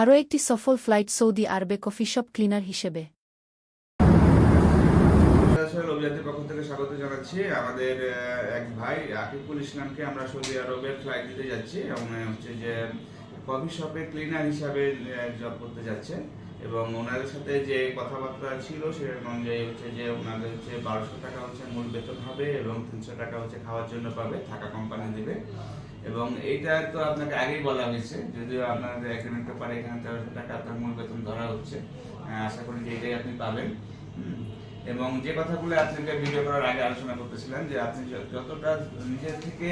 আরও একটি সফল ফ্লাইট সৌদি আরবে কফি শপ ক্লিনার হিসেবে। রবিয়াদের পক্ষ থেকে স্বাগত জানাচ্ছি। আমাদের এক ভাই, আকিবুল ইসলামকে আমরা সৌদি আরবের ফ্লাইট দিতে যাচ্ছি এবং হচ্ছে যে, কফি শপে ক্লিনার হিসাবে জব করতে যাচ্ছে। এবং ওনাদের সাথে যে কথাবার্তা ছিল সে অনুযায়ী হচ্ছে যে ওনাদের হচ্ছে বারোশো টাকা হচ্ছে মূল বেতন হবে এবং তিনশো টাকা হচ্ছে খাওয়ার জন্য পাবে, থাকা কোম্পানি দেবে। এবং এইটা তো আপনাকে আগেই বলা হয়েছে, যদিও আপনাদের এগ্রিমেন্টটা পারে এখানে তেরোশো টাকা আপনার মূল বেতন ধরা হচ্ছে। আশা করি যে এটাই আপনি পাবেন। এবং যে কথাগুলো আপনাকে ভিডিও করার আগে আলোচনা করতেছিলেন যে আপনি যতটা নিজের থেকে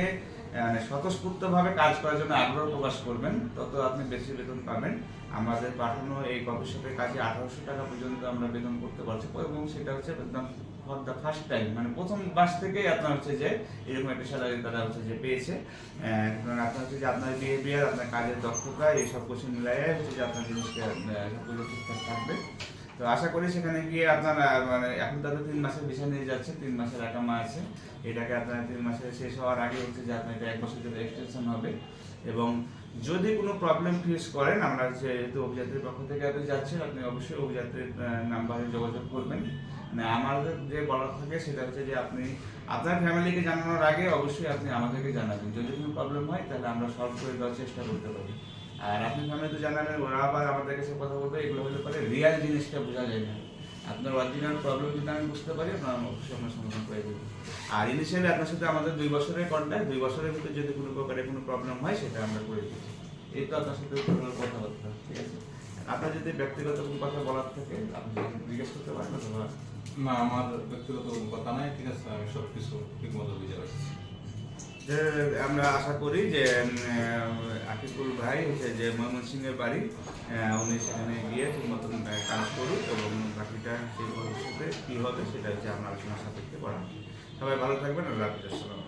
স্বতঃস্ফূর্তভাবে কাজ করার জন্য আগ্রহ প্রকাশ করবেন, তত আপনি বেশি বেতন পাবেন। আমাদের পাঠানো এই গবেষকের কাজে আঠারোশো টাকা পর্যন্ত আমরা বেতন করতে পারছি, এবং সেটা হচ্ছে একদম ফর দ্য ফার্স্ট টাইম মানে প্রথম মাস থেকেই আপনার হচ্ছে যে এরকম একটা স্যালারি তারা হচ্ছে যে পেয়েছে। কারণ আপনার হচ্ছে যে আপনার বিহেভিয়ার আপনার কাজের দক্ষতা এই সব কিছু মিলাই হচ্ছে যে আপনার জিনিসটা ঠিকঠাক থাকবে। তো আশা করি সেখানে গিয়ে আপনার মানে এখন তাদের তিন মাসের বিষয় নিয়ে যাচ্ছে তিন মাসের একামা আছে। এটাকে আপনার তিন মাসের শেষ হওয়ার আগে হচ্ছে যে আপনার এটা এক বছর জন্য এক্সটেনশন হবে। এবং যদি কোনো প্রবলেম ফেস করেন, আমরা যেহেতু অভিযাত্রীর পক্ষ থেকে আপনি যাচ্ছেন আপনি অবশ্যই অভিযাত্রীর নাম্বারে যোগাযোগ করবেন। মানে আমাদের যে বলার থাকে সেটা হচ্ছে যে আপনি আপনার ফ্যামিলিকে জানানোর আগে অবশ্যই আপনি আমাদেরকে জানাবেন। যদি কোনো প্রবলেম হয়, তাহলে আমরা সলভ করে দেওয়ার চেষ্টা করতে পারি। আর আপনি ফ্যামিলিতে জানাবেন ওরা আবার আমাদের কাছে কথা বলবে এগুলো হলে পরে রিয়াল জিনিসটা বোঝা যায় না। আপনার অরিজিনাল প্রবলেম যদি আমি বুঝতে পারি আপনার অবশ্যই আমরা সমাধান করে দেবো। আর ইনিশিয়ালি আপনার সাথে আমাদের দুই বছরের কন্ট্যাক্ট দুই বছরের ভিতরে যদি কোনো প্রকারে কোনো প্রবলেম হয় সেটা আমরা করে দিচ্ছি। এই তো আপনার সাথে কথাবার্তা ঠিক আছে? আপনার যদি ব্যক্তিগত কোনো কথা বলার থাকে আপনি জিজ্ঞেস করতে পারেন অথবা না আমার ব্যক্তিগত কোনো কথা নাই ঠিক আছে আমি সব কিছু ঠিক মতো বুঝে রাখছি। আমরা আশা করি যে ভাই যে ময়মনসিংহের বাড়ি উনি সেখানে গিয়ে ঠিক মতন কাজ করুক এবং বাকিটা সেই ভবিষ্যতে কী হবে সেটা হচ্ছে আমরা আলোচনার সাপেক্ষে করা সবাই ভালো থাকবেন, আল্লাহ হাফিজ, আসসালাম